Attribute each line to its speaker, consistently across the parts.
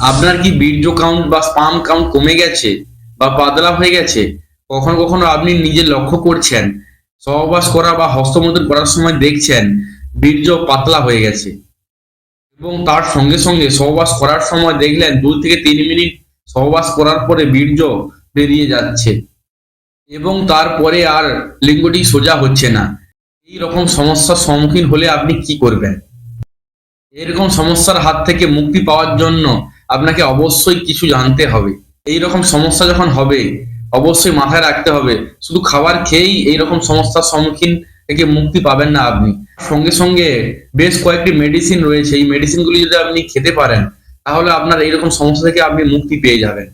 Speaker 1: আপনার কি বীর্য কাউন্ট বা স্পাম কাউন্ট কমে গেছে বা পাতলা হয়ে গেছে? কখনো কখনো আপনি নিজে লক্ষ্য করছেন, সহবাস করা বা হস্তমৈথুন করার সময় দেখছেন বীর্য পাতলা হয়ে গেছে। এবং তার সঙ্গে সঙ্গে সহবাস করার সময় দেখলেন দুই থেকে তিন মিনিট সহবাস করার পরে বীর্য বেরিয়ে যাচ্ছে। এবং তারপরে আর লিঙ্গটি সোজা হচ্ছে না। এই রকম সমস্যার সম্মুখীন হলে আপনি কি করবেন? এরকম সমস্যার হাত থেকে মুক্তি পাওয়ার জন্য আপনাকে অবশ্যই কিছু জানতে হবে। এই রকম সমস্যা যখন হবে, অবশ্যই মাথায় রাখতে হবে। শুধু খাবার খেয়েই এই রকম সমস্যার সম্মুখীন থেকে মুক্তি পাবেন না আপনি। সঙ্গে সঙ্গে বেশ কয়েকটি মেডিসিন রয়েছে। এই মেডিসিনগুলি যদি আপনি খেতে পারেন, তাহলে আপনার এইরকম সমস্যা থেকে আপনি মুক্তি পেয়ে যাবেন।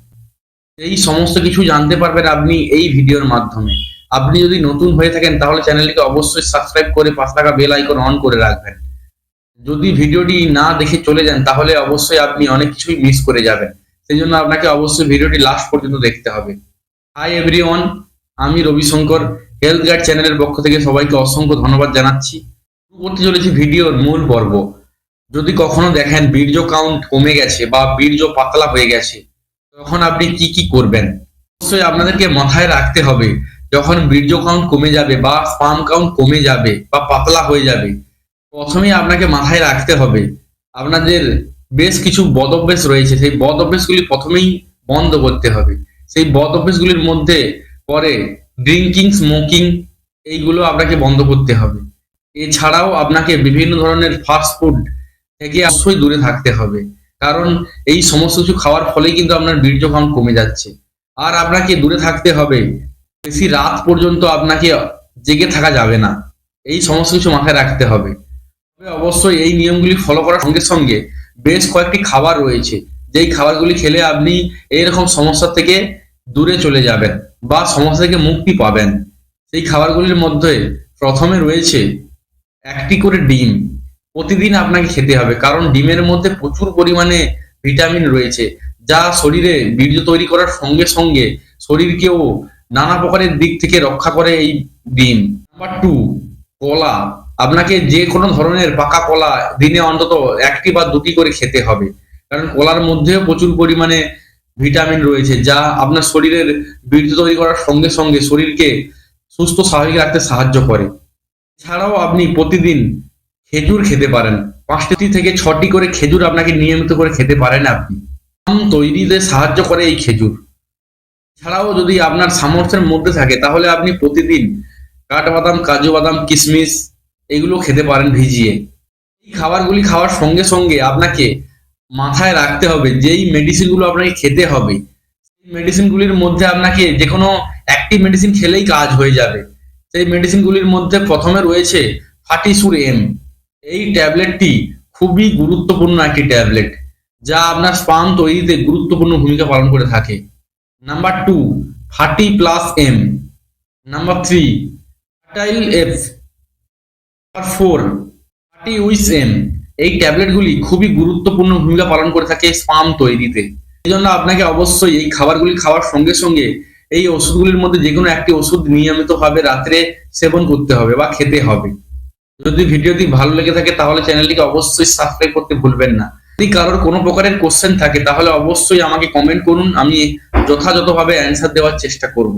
Speaker 1: এই সমস্ত কিছু জানতে পারবেন আপনি এই ভিডিওর মাধ্যমে। আপনি যদি নতুন হয়ে থাকেন, তাহলে চ্যানেলটিকে অবশ্যই সাবস্ক্রাইব করে পাঁচ টাকা বেল আইকন অন করে রাখবেন। যদি ভিডিওটি না দেখে চলে যান, তাহলে অবশ্যই আপনি অনেক কিছুই মিস করে যাবেন। সেই জন্য আপনাকে অবশ্যই ভিডিওটি লাস্ট পর্যন্ত দেখতে হবে। হাই এভরিওয়ান আমি রবিশঙ্কর হেলথ গাইড চ্যানেলের পক্ষ থেকে সবাইকে অসংখ্য ধন্যবাদ জানাচ্ছি। শুরু করতে চলেছি ভিডিওর মূল পর্ব। যদি কখনো দেখেন বীর্য কাউন্ট কমে গেছে বা বীর্য পাতলা হয়ে গেছে, তখন আপনি কি কি করবেন? অবশ্যই আপনাদেরকে মাথায় রাখতে হবে, যখন বীর্য কাউন্ট কমে যাবে বা স্পাম কাউন্ট কমে যাবে বা পাতলা হয়ে যাবে প্রথমেই আপনাকে মাথায় রাখতে হবে, আপনাদের বেশ কিছু বদ অভ্যেস রয়েছে, সেই বদ অভ্যেসগুলি প্রথমেই বন্ধ করতে হবে। সেই বদ অভ্যেসগুলির মধ্যে পরে ড্রিঙ্কিং স্মোকিং এইগুলো আপনাকে বন্ধ করতে হবে। এছাড়াও আপনাকে বিভিন্ন ধরনের ফাস্ট ফুড থেকে অবশ্যই দূরে থাকতে হবে, কারণ এই সমস্ত কিছু খাওয়ার ফলেই কিন্তু আপনার বীর্য কাউন্ট কমে যাচ্ছে। আর আপনাকে দূরে থাকতে হবে, বেশি রাত পর্যন্ত আপনাকে জেগে থাকা যাবে না, এই সমস্ত কিছু মাথায় রাখতে হবে। অবশ্যই এই নিয়মগুলি ফলো করার সঙ্গে সঙ্গে বেশ কয়েকটি খাবার রয়েছে। যেই খাবারগুলি খেলে আপনি এইরকম সমস্যা থেকে দূরে চলে যাবেন বা সমস্যা থেকে মুক্তি পাবেন। সেই খাবারগুলির মধ্যে প্রথমে রয়েছে একটি করে ডিম। প্রতিদিন আপনাকে খেতে হবে, কারণ ডিমের মধ্যে প্রচুর পরিমাণে ভিটামিন রয়েছে, যা শরীরে বীর্য তৈরি করার সঙ্গে সঙ্গে শরীরকেও নানা প্রকারের দিক থেকে রক্ষা করে এই ডিম। নাম্বার টু কলা। আপনাকে যে কোনো ধরনের পাকা কলা দিনে অন্তত একটি বা দুটি করে খেতে হবে। কারণ কলার মধ্যেও প্রচুর পরিমাণে ভিটামিন রয়েছে, যা আপনার শরীরের বীর্য তৈরি করার সঙ্গে সঙ্গে শরীরকে সুস্থ, স্বাভাবিক রাখতে সাহায্য করে। এছাড়াও আপনি প্রতিদিন খেজুর খেতে পারেন। পাঁচটি থেকে ছটি করে খেজুর আপনাকে নিয়মিত করে খেতে পারেন আপনি। আম তৈরিতে সাহায্য করে এই খেজুর। এছাড়াও যদি আপনার সামর্থ্যের মধ্যে থাকে, তাহলে আপনি প্রতিদিন কাঠবাদাম কাজু বাদাম কিশমিশ এগুলো খেতে পারেন ভিজিয়ে। এই খাবারগুলি খাওয়ার সঙ্গে সঙ্গে আপনাকে মাথায় রাখতে হবে যেই মেডিসিনগুলো আপনাকে খেতে হবে। সেই মেডিসিনগুলির মধ্যে আপনাকে যে কোনো একটি মেডিসিন খেলেই কাজ হয়ে যাবে। সেই মেডিসিনগুলির মধ্যে প্রথমে রয়েছে ফাটিসুর এম। এই ট্যাবলেটটি খুবই গুরুত্বপূর্ণ একটি ট্যাবলেট, যা আপনার স্পাম তৈরিতে গুরুত্বপূর্ণ ভূমিকা পালন করে থাকে। Number two ferti plus M. Number three fertile F number four ferti with M এই ট্যাবলেটগুলি খুবই গুরুত্বপূর্ণ ভূমিকা পালন করে থাকে স্পাম তৈরিতে। এই জন্য আপনাকে অবশ্যই এই খাবারগুলি খাওয়ার সঙ্গে সঙ্গে এই ওষুধগুলির মধ্যে যে কোনো একটি ওষুধ নিয়মিতভাবে রাত্রে সেবন করতে হবে বা খেতে হবে। যদি ভিডিওটি ভালো লেগে থাকে তাহলে চ্যানেলটিকে অবশ্যই সাবস্ক্রাইব করতে ভুলবেন না। যদি কারোর কোনো প্রকারের কোশ্চেন থাকে তাহলে অবশ্যই আমাকে কমেন্ট করুন, আমি যথাযথভাবে অ্যান্সার দেওয়ার চেষ্টা করব।